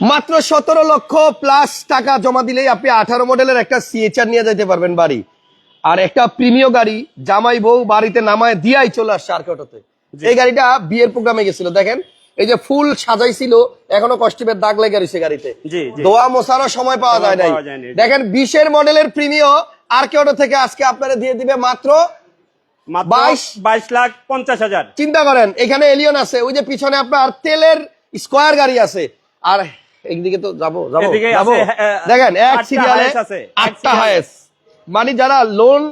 মাত্র সতেরো লক্ষ প্লাস টাকা জমা দিলেই আপনি আঠারো মডেলের একটা সিএচআর নিয়ে যেতে পারবেন বাড়ি। আর একটা প্রিমিয় গাড়ি জামাই বউ বাড়িতে নামায় দিয়াই চলে আসছে আর্কটতে এই গাড়িটা বিয়ের প্রোগ্রামে গেছিল দেখেন? এই যে ফুল সাজাইছিল এখনও কষ্টিপের দাগ লেগে রয়েছে গাড়িতে। দোয়া মোছানো সময় পাওয়া যায় নাই। দেখেন বিশের মডেলের প্রিমিয় আর্কেটো থেকে আজকে আপনারা দিয়ে দিবে মাত্র মাত্র বাইশ। বাইশ লাখ পঞ্চাশ হাজার। চিন্তা করেন এখানে এলিয়ন আছে ওই যে পিছনে আপনার তেলের স্কোয়ার গাড়ি আছে। আর একদিকে তো যাব যাব যাব। হ্যাঁ, দেখেন এক সিরিয়ালে আটটা হায়েস মানে যারা লোন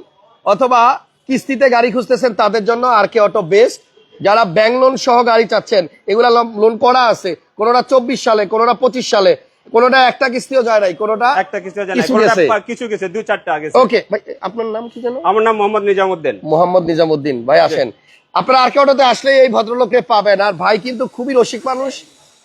অথবা কিস্তিতে গাড়ি খুঁজতেছেন তাদের জন্য আর কে অটো বেস্ট যারা ব্যাংক লোন সহ গাড়ি চাচ্ছেন এগুলা লোন করা আছে। কোনোটা চব্বিশ সালে কোনোটা পঁচিশ সালে কোনোটা একটা কিস্তিও যায় নাই কোনোটা একটা জানা কিছু গেছে। কিছু গেছে দু চারটা গেছে। ওকে ভাই আপনার নাম কি জানো আমার নাম মোহাম্মদ নিজামুদ্দিন। মোহাম্মদ নিজামুদ্দিন। ভাই আসেন। আপনারা আর কেউটাতে আসলে এই ভদ্রলোককে পাবেন। আর ভাই কিন্তু খুবই রসিক মানুষ।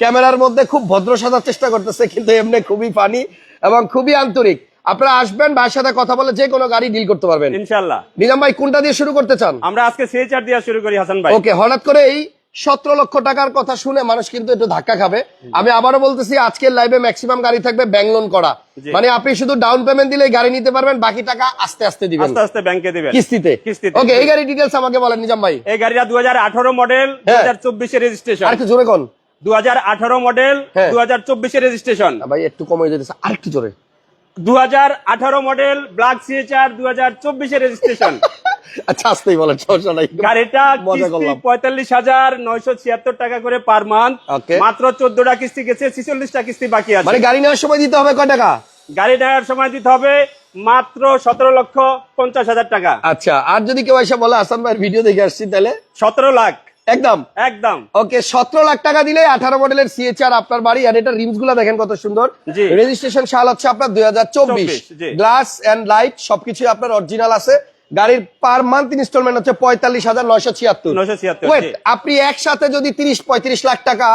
ক্যামেরার মধ্যে খুব ভদ্র সাজার চেষ্টা করতেছে কিন্তু এমনি খুবই ফানি এবং খুবই আন্তরিক। আপনারা আসবেন ভাইয়ের সাথে কথা বলে যে কোনো গাড়ি ডিল করতে পারবেন। ইনশাল্লাহ নিজাম ভাই কোনটা দিয়ে শুরু করতে চান? আমরা আজকে সিএচআর দিয়ে শুরু করি হাসান ভাই। ওকে হঠাৎ করে এই সতেরো লক্ষ টাকার কথা শুনে মানুষ কিন্তু একটু ধাক্কা খাবে। আমি আবারও বলতেছি আজকের লাইভে ম্যাক্সিমাম গাড়ি থাকবে ব্যাংক লোন করা মানে আপনি শুধু ডাউন পেমেন্ট দিলে গাড়ি নিতে পারবেন বাকি টাকা আস্তে আস্তে দিবেন। আস্তে আস্তে ব্যাংকে দিবেন। কিস্তিতে। কিস্তিতে। ওকে এই গাড়ি ডিটেলস আমাকে বলেন নিজাম ভাই। এই গাড়িটা দু হাজার আঠারো মডেল দু। হাজার চব্বিশের রেজিস্ট্রেশন আরেকটু জোরে কোন। দু হাজার আঠারো মডেল হ্যাঁ। দু হাজার চব্বিশের রেজিস্ট্রেশন ভাই একটু কমে যেতেছে আরেকটু জোরে। দু হাজার আঠারো মডেল ব্ল্যাক সিএচআর দু হাজার চব্বিশের রেজিস্ট্রেশন আচ্ছা আসতেই বলেন সমস্যা নাই। গাড়িটা কিস্তি করলাম। পঁয়তাল্লিশ হাজার নয়শো ছিয়াত্তর টাকা করে পার মান্থ. মাত্র চোদ্দটা কিস্তি গেছে ছিচল্লিশটা কিস্তি বাকি আছে। মানে গাড়ি নেওয়ার সময় দিতে হবে কয় টাকা? গাড়ি নেওয়ার সময় দিতে হবে মাত্র সতেরো লক্ষ পঞ্চাশ হাজার টাকা। আচ্ছা আর যদি কেউ এসে বলে আসান ভাইয়ের ভিডিও দেখে আসছি তাহলে? সতেরো লাখ। একদম? একদম। ওকে সতেরো লাখ টাকা দিলে আঠারো মডেলের সিএচআর আপনার বাড়ি আর এটা রিমসগুলা দেখেন কত সুন্দর। রেজিস্ট্রেশন সাল হচ্ছে আপনার দুই হাজার চব্বিশ। গ্লাস এন্ড লাইট সবকিছু আপনার অরিজিনাল আছে। গাড়ির পার মান্থ ইনস্টলমেন্ট হচ্ছে পঁয়তাল্লিশ হাজার নয়শো ছিয়াত্তর। আপনি একসাথে যদি তিরিশ পঁয়ত্রিশ লাখ টাকা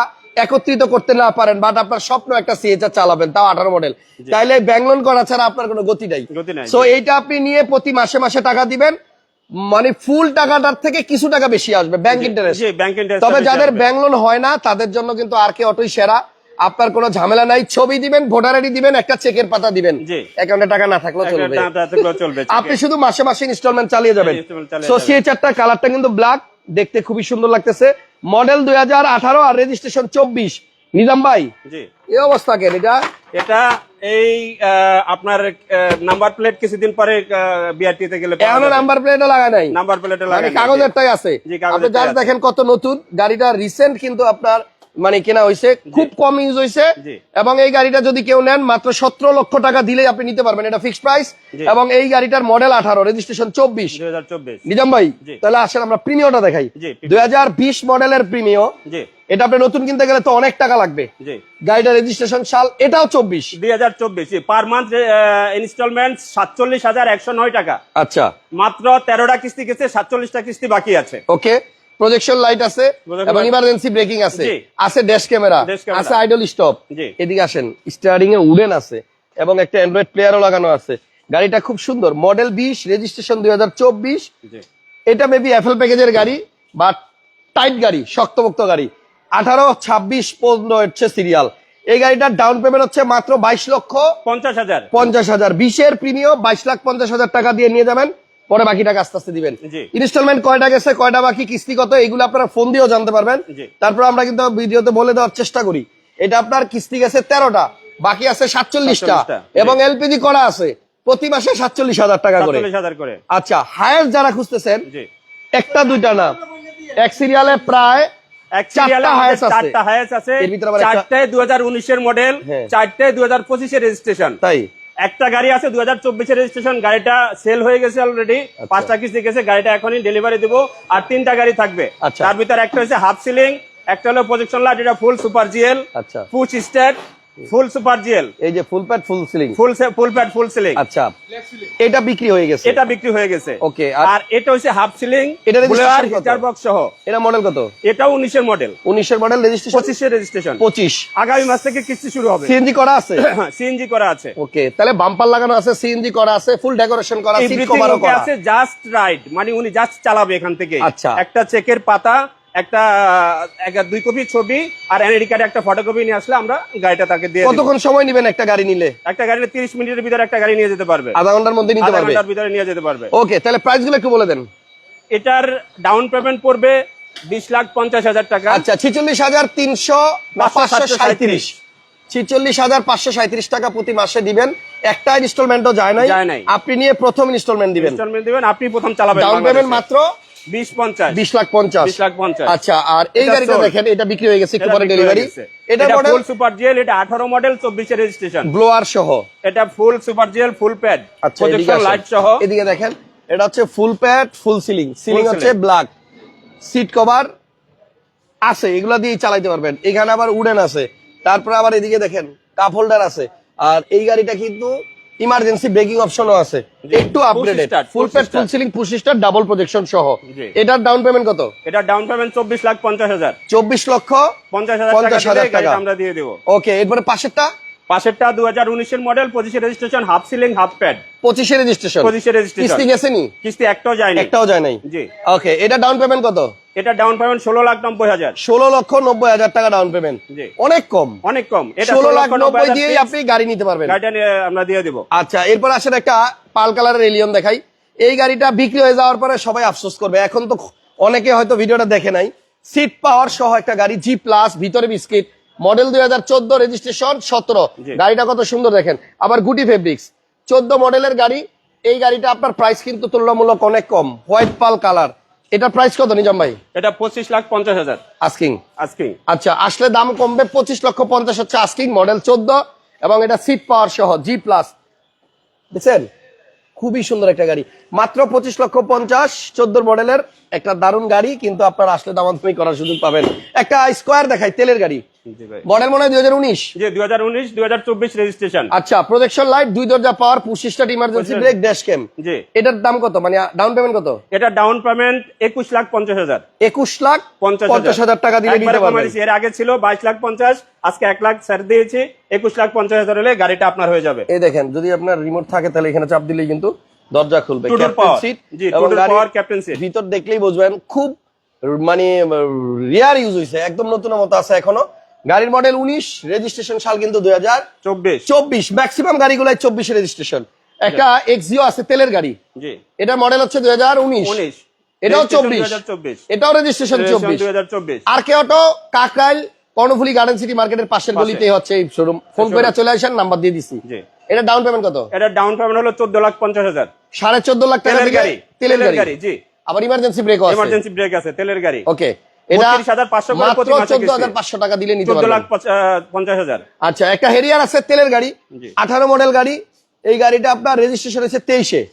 একত্রিত করতে না পারেন বাট আপনার স্বপ্ন একটা সিএচআর চালাবেন তাও আঠারো মডেল তাইলে ব্যাংক লোন করা ছাড়া আপনার কোনো গতি নাই। গতি নাই, সো এইটা আপনি নিয়ে প্রতি মাসে মাসে টাকা দিবেন। মানে ফুল টাকাটার থেকে কিছু টাকা বেশি আসবে ব্যাংক ইন্টারেস্ট ব্যাংক ইন্টারেস্ট তবে যাদের ব্যাংক লোন হয় না তাদের জন্য কিন্তু আর কে অটোই সেরা। আপনার কোনো ঝামেলা নাই ছবি দিবেন ভোটার আইডি দিবেন একটা চেকের পাতা দিবেন। জি। অ্যাকাউন্টে টাকা না থাকলেও চলবে। আপনি শুধু মাসে মাসে ইনস্টলমেন্ট চালিয়ে যাবেন। সো। কালারটা কিন্তু ব্ল্যাক দেখতে খুবই সুন্দর লাগতেছে। মডেল দুই হাজার আঠারো আর রেজিস্ট্রেশন চব্বিশ। নিজাম ভাই জি। এই অবস্থা কেন এটা? এটা এই আপনার নাম্বার প্লেট কিছুদিন পরে বিআরটি তে গেলে এখনও নাম্বার প্লেটও লাগা নাই। নাম্বার প্লেটে মানে লাগানো কাগজেরটাই আছে। জি, কাগজেরটাই আপনি জাস্ট দেখেন কত নতুন। গাড়িটা রিসেন্ট কিন্তু আপনার মানে কেনা হয়েছে খুব কম ইউজ হয়েছে এবং এই গাড়িটা যদি কেউ নেন মাত্র সতেরো লক্ষ টাকা দিলেই আপনি নিতে পারবেন। এটা ফিক্সড প্রাইস এবং এই গাড়িটার মডেল আঠারো রেজিস্ট্রেশন চব্বিশ। দুই হাজার চব্বিশ। নিজাম ভাই তাহলে আসেন আমরা প্রিমিয়টা দেখাই। দুই হাজার বিশ মডেলের প্রিমিয় এটা আপনি নতুন কিনতে গেলে তো অনেক টাকা লাগবে। গাড়িটা রেজিস্ট্রেশন সাল এটাও চব্বিশ। দুই হাজার চব্বিশ পার মান্থ ইনস্টলমেন্ট সাতচল্লিশ হাজার একশো নয় টাকা। আচ্ছা। মাত্র তেরোটা কিস্তি গেছে সাতচল্লিশটা কিস্তি বাকি আছে। ওকে। প্রজেকশন লাইট আছে এবং ইমার্জেন্সি ব্রেকিং আছে। আছে ড্যাশ ক্যামেরা আছে আইডল স্টপ। এদিকে আসেন স্টারিং এ উডেন আছে এবং একটা অ্যান্ড্রয়েড প্লেয়ারও লাগানো আছে। গাড়িটা খুব সুন্দর মডেল বিশ রেজিস্ট্রেশন দুই হাজার চব্বিশ। এটা মেবি এফএল প্যাকেজের গাড়ি বা টাইট গাড়ি শক্তপোক্ত গাড়ি। আঠারো ছাব্বিশ পনেরো হচ্ছে সিরিয়াল এই গাড়িটার ডাউন পেমেন্ট হচ্ছে মাত্র বাইশ লক্ষ পঞ্চাশ হাজার। পঞ্চাশ হাজার। বিশের প্রিমিয়াম বাইশ লাখ পঞ্চাশ হাজার টাকা দিয়ে নিয়ে যাবেন পরে বাকি টাকা আস্তে আস্তে দিবেন। ইনস্টলমেন্ট কয়টা গেছে কয়টা বাকি কিস্তি কত এগুলো আপনারা ফোন দিয়েও জানতে পারবেন। তারপর আমরা কিন্তু ভিডিওতে বলে দেওয়ার চেষ্টা করি। এটা আপনার কিস্তি গেছে তেরোটা বাকি আছে সাতচল্লিশটা। এবং এলপিজি করা আছে প্রতি মাসে সাতচল্লিশ হাজার টাকা করে। আচ্ছা হায়েস্ট যারা খুঁজতেছেন একটা দুইটা না। এক সিরিয়ালে প্রায় মডেল হ্যাঁ। চারটায় দু হাজার পঁচিশের রেজিস্ট্রেশন তাই? একটা গাড়ি আছে দু হাজার চব্বিশের রেজিস্ট্রেশন গাড়িটা সেল হয়ে গেছে অলরেডি আচ্ছা। পাঁচটা কিস্তি গেছে গাড়িটা এখনই ডেলিভারি দিব। আর তিনটা গাড়ি থাকবে। আচ্ছা। তার ভিতরে একটা হচ্ছে হাফ সিলিং একটা হলো প্রজেকশন লাইট এটা full super GL full push start full super GL. এই যে full pad full ceiling. Full full pad full ceiling. আচ্ছা। এটা বিক্রি হয়ে গেছে? এটা বিক্রি হয়ে গেছে। Okay, আর- এটা হচ্ছে হাফ সিলিং এটা হিটার বক্স সহ। এটা মডেল কত? এটাও উনিশের মডেল উনিশের মডেল রেজিস্ট্রেশন পঁচিশের রেজিস্ট্রেশন পঁচিশ। আগামী মাস থেকে কিস্তি শুরু হবে। সিএনজি করা আছে? সিএনজি করা আছে। ওকে তাহলে বাম্পার লাগানো আছে সিএনজি করা আছে ফুল ডেকোরেশন করা সিট কভারও করা। আছে জাস্ট রাইড মানে উনি জাস্ট চালাবে এখান থেকে। আচ্ছা। একটা চেকের পাতা একটা দুই কপি ছবি আর এনআইডি কার্ডে একটা ফটোকপি নিয়ে আসলে আমরা গাড়িটা তাকে দিয়ে কতক্ষণ সময় নেবেন একটা গাড়ি নিলে? একটা গাড়ি মিনিটের ভিতরে একটা গাড়ি নিয়ে যেতে পারবে। আধা ঘণ্টার মধ্যে নিতে আধা পারবে? ঘণ্টার ভিতরে নিয়ে যেতে পারবে। ওকে তাহলে একটু বলে দেন। এটার ডাউন পেমেন্ট পড়বে বিশ লাখ পঞ্চাশ হাজার টাকা। আচ্ছা ছিচল্লিশ হাজার তিনশো বা পাঁচশো পাঁচশো সাঁত্রিশ ছিচল্লিশ হাজার পাঁচশো সাঁত্রিশ টাকা প্রতি মাসে দিবেন। একটা ইনস্টলমেন্টও যায় নাই। আপনি নিয়ে প্রথম ইনস্টলমেন্ট দিবেন। ইনস্টলমেন্ট দিবেন আপনি প্রথম চালাবেন ডাউন পেমেন্ট মাত্র বিশ পঞ্চাশ। বিশ লাখ পঞ্চাশ। বিশ লাখ পঞ্চাশ। আচ্ছা আর এই গাড়িটা দেখেন এটা বিক্রি হয়ে গেছে একটু পরে ডেলিভারি। এটা ফুল সুপার আঠারো মডেল চব্বিশে রেজিস্ট্রেশন ব্লোয়ার সহ। এটা full super GL full pad আচ্ছা। লাইট সহ। এদিকে দেখেন এটা হচ্ছে full pad full ceiling ceiling হচ্ছে। ব্ল্যাক সিট কভার আছে এগুলা দিয়ে চালাইতে পারবেন। এখানে আবার উডেন আছে। তারপরে আবার এদিকে দেখেন কাপ হোল্ডার আছে। আর এই গাড়িটা কিন্তু ইমার্জেন্সি ব্রেকিং অপশনও আছে। একটু upgraded full pad full ceiling push start double projection সহ। এটার ডাউন পেমেন্ট কত? এটা ডাউন পেমেন্ট চব্বিশ লাখ পঞ্চাশ হাজার। চব্বিশ লক্ষ পঞ্চাশ হাজার টাকা। আমরা দিয়ে দেবো। ওকে এরপরে পাশেরটা? পাশেরটা দু হাজার উনিশের মডেল পঁচিশে registration half ceiling half pad পঁচিশে রেজিস্ট্রেশন পঁচিশে রেজিস্ট্রেশন কিস্তি গেছে নি? কিস্তি একটাও যায়নি একটাও যায় নাই। জি। ওকে এটা ডাউন পেমেন্ট কত? এটা ডাউন পেমেন্ট ষোলো লাখ নব্বই হাজার। ষোলো লক্ষ নব্বই হাজার টাকা ডাউন পেমেন্ট অনেক কম। অনেক কম। এটা ষোলো লাখ নব্বই দিয়ে আপনি গাড়ি নিতে পারবেন। গাড়িটা আমরা দিয়ে দিব। আচ্ছা এরপর আসেন একটা পাল কালারের এলিয়ন দেখাই। এই গাড়িটা বিক্রি হয়ে যাওয়ার পরে সবাই আফসোস করবে। এখন তো অনেকে হয়তো ভিডিওটা দেখে নাই। সিট পাওয়ার সহ একটা গাড়ি জি প্লাস ভিতরে বিস্কিট মডেল দুই হাজার চোদ্দ রেজিস্ট্রেশন সতেরো। গাড়িটা কত সুন্দর দেখেন। আবার গুটি ফেব্রিক্স চোদ্দ মডেলের গাড়ি। এই গাড়িটা আপনার প্রাইস কিন্তু তুলনামূলক অনেক কম। হোয়াইট পাল কালার এটা প্রাইস কত নিজাম ভাই? এটা পঁচিশ লাখ পঞ্চাশ হাজার। আস্কিং আস্কিং আচ্ছা আসলে দাম কমবে পঁচিশ লক্ষ পঞ্চাশ হচ্ছে আস্কিং মডেল চোদ্দ এবং এটা সিট পাওয়ার সহ জি প্লাস বুঝছেন খুবই সুন্দর একটা গাড়ি। মাত্র পঁচিশ লক্ষ পঞ্চাশ চোদ্দ মডেলের একটা দারুণ গাড়ি কিন্তু আপনার আসলে দামাদামি করার সুযোগ পাবেন। একটা স্কোয়ার দেখায় তেলের গাড়ি। মডেল মনে হয় দুই হাজার উনিশ? দুই হাজার উনিশ দুই হাজার চব্বিশ রেজিস্ট্রেশন। আচ্ছা প্রজেকশন লাইট দুই দরজা power push start emergency brake dash cam জি। এটার দাম কত? মানে ডাউন পেমেন্ট কত? এটা ডাউন পেমেন্ট একুশ লাখ পঞ্চাশ হাজার। একুশ লাখ পঞ্চাশ হাজার। টাকা দিলে নিতে পারবেন। এর আগে ছিল বাইশ লাখ পঞ্চাশ আজকে এক লাখ স্যার দিয়েছি একুশ লাখ পঞ্চাশ হাজার হলে গাড়িটা আপনার হয়ে যাবে। এই দেখেন যদি আপনার রিমোট থাকে তাহলে এখানে চাপ দিলেই কিন্তু দরজা খুলবে। ভিতর দেখলেই বুঝবেন খুব মানে রিয়ার ইউজ হয়েছে একদম নতুন মতো আছে এখনও। গাড়ির মডেল উনিশ রেজিস্ট্রেশন সাল কিন্তু দুই হাজার চব্বিশ। চব্বিশ। ম্যাক্সিমাম গাড়িগুলাই চব্বিশে রেজিস্ট্রেশন একটা এক্সিও আছে তেলের গাড়ি। এটা মডেল হচ্ছে দুই হাজার উনিশ। এটাও চব্বিশ। এটাও রেজিস্ট্রেশন চব্বিশ। R K auto Kakrail Karnaphuli garden city মার্কেটের পাশের পাশে। গলিতেই হচ্ছে এই শোরুম ফোন করে চলে আসেন নাম্বার দিয়ে দিছি। এটা ডাউন পেমেন্ট কত? এটা ডাউন পেমেন্ট হলো চোদ্দ লাখ পঞ্চাশ হাজার। সাড়ে চোদ্দ লাখ টাকা তেলের গাড়ি। তেলের গাড়ি। জি। আবার ইমার্জেন্সি ব্রেক আছে। এমার্জেন্সি ব্রেক আছে তেলের গাড়ি। ওকে এটা 32,500 করে মাত্র প্রতি মাসে কিস্তি। টাকা দিলে নিতে চোদ্দ লাখ পারবেন। পঞ্চা- আহ, পঞ্চাশ হাজার। আচ্ছা একটা হেরিয়ার আছে তেলের গাড়ি আঠারো মডেল গাড়ি। এই গাড়িটা আপনার রেজিস্ট্রেশন হয়েছে তেইশে।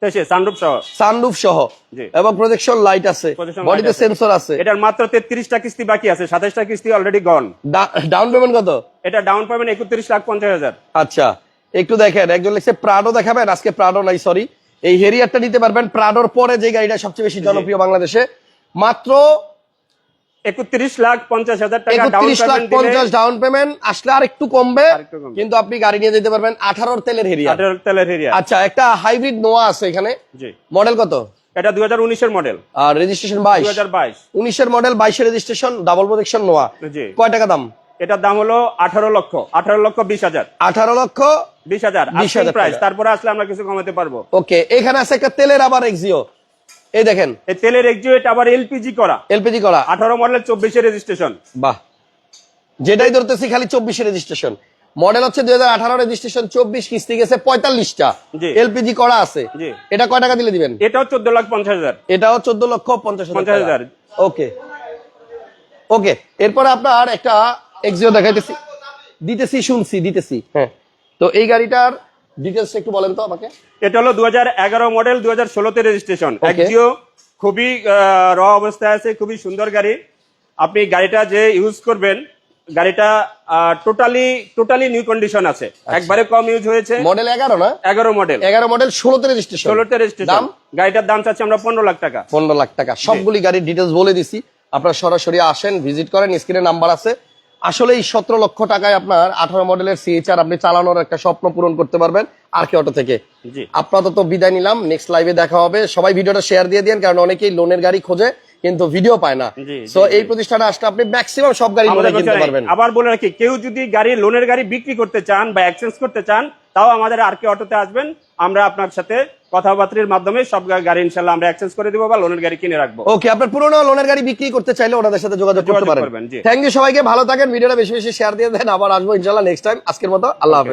তেইশে সানরুফ সহ। সানরুফ সহ। জি। এবং প্রজেকশন লাইট আছে। বডিতে সেন্সর আছে। এটার মাত্র তেত্রিশটা কিস্তি বাকি আছে সাতাশটা কিস্তি অলরেডি গন ডাউন পেমেন্ট কত? এটা ডাউন পেমেন্ট একত্রিশ লাখ পঞ্চাশ হাজার। আচ্ছা একটু দেখেন একজন লিখছে প্রাডো দেখাবেন আজকে প্রাডো নাই সরি এই হেরিয়ারটা নিতে পারবেন প্রাডোর পরে যে গাড়িটা সবচেয়ে বেশি জনপ্রিয় বাংলাদেশে। মাত্র একত্রিশ লাখ পঞ্চাশ হাজার টাকা ডাউন পেমেন্ট পঞ্চাশ ডাউন পেমেন্ট আসলে আর একটু কমবে। কিন্তু আপনি গাড়ি নিয়ে যেতে পারবেন আঠারোর তেলের হেরিয়ার তেলের এরিয়া আচ্ছা একটা হাইব্রিড নোয়া আছে এখানে। জি। মডেল কত? এটা মডেল আর রেজিস্ট্রেশন বাইশ। দুই হাজার বাইশ। উনিশের মডেল বাইশের রেজিস্ট্রেশন ডাবল প্রোটেকশন নোয়া জি। কয় টাকা দাম? এটার দাম হলো আঠারো লক্ষ। আঠারো লক্ষ বিশ হাজার। আঠারো লক্ষ বিশ হাজার। প্রাইস তারপরে আসলে আমরা কিছু কমাতে পারব। ওকে এখানে আছে একটা তেলের আবার এক্সিও এই দেখেন। এই তেলের এক্সিওয়েট আবার এলপিজি করা। এলপিজি করা। আঠারো মডেল চব্বিশে রেজিস্ট্রেশন বাহ। যেটাই ধরতেছি খালি চব্বিশে রেজিস্ট্রেশন মডেল হচ্ছে দুই হাজার আঠারো রেজিস্ট্রেশন চব্বিশ কিস্তি গেছে পঁয়তাল্লিশটা। জি। এলপিজি করা আছে। এটা কয় টাকা দিলে দিবেন? এটাও চোদ্দ লাখ পঞ্চাশ হাজার। এটাও চোদ্দ লক্ষ পঞ্চাশ পঞ্চাশ হাজার। ওকে। ওকে। এরপরে আপনার একটা এক্সিও দেখাইতেছি। দিতেছি শুনছি দিতেছি। হ্যাঁ। তো এই গাড়িটার ডিটেলস একটু বলেন তো আমাকে। এটা হলো দু মডেল দু হাজার ষোলোতে রেজিস্ট্রেশন একজিও খুবই র অবস্থায় আছে খুবই সুন্দর গাড়ি। আপনি গাড়িটা যে ইউজ করবেন গাড়িটা টোটালি টোটালি নিউ কন্ডিশন আছে। আচ্ছা। একবারে কম ইউজ হয়েছে। মডেল এগারো না? এগারো মডেল এগারো মডেল ষোলোতে রেজিস্ট্রেশন ষোলোতে রেজিস্ট্রেশন গাড়িটার দাম চাচ্ছি আমরা পনেরো লাখ টাকা। পনেরো লাখ টাকা। সবগুলি গাড়ির ডিটেলস বলে দিছি। আপনারা সরাসরি আসেন ভিজিট করেন স্ক্রিনে নাম্বার আছে। আসলে এই সতেরো লক্ষ টাকায় আপনার আঠারো মডেলের সিএচআর আপনি চালানোর একটা স্বপ্ন পূরণ করতে পারবেন আর কি অটো থেকে। আপনার তো বিদায় নিলাম নেক্সট লাইভে দেখা হবে। সবাই ভিডিওটা শেয়ার দিয়ে দিন কারণ অনেকেই লোনের গাড়ি খোঁজে কিন্তু ভিডিও পায় না। তো সো এই প্রতিষ্ঠানে আসলে আপনি ম্যাক্সিমাম সব গাড়ি আমাদের লোনে কিনতে পারবেন। আবার বলে রাখি কেউ যদি গাড়ি লোনের গাড়ি বিক্রি করতে চান বা এক্সচেঞ্জ করতে চান তাও আমাদের আর কে অটোতে আসবেন আমরা আপনার সাথে কথাবার্তার মাধ্যমে সব গাড়ি ইনশাল্লাহ আমরা এক্সচেঞ্জ করে দিব বা লোনের গাড়ি কিনে রাখব। ওকে আপনার পুরোনো লোনের গাড়ি বিক্রি করতে চাইলে ওনাদের সাথে যোগাযোগ করতে পারবেন থ্যাংক ইউ সবাইকে ভালো থাকেন ভিডিওটা বেশি বেশি শেয়ার দিয়ে দেন আবার আসব ইনশাল্লাহ নেক্সট টাইম আজকের মতো আল্লাহ হাফেজ।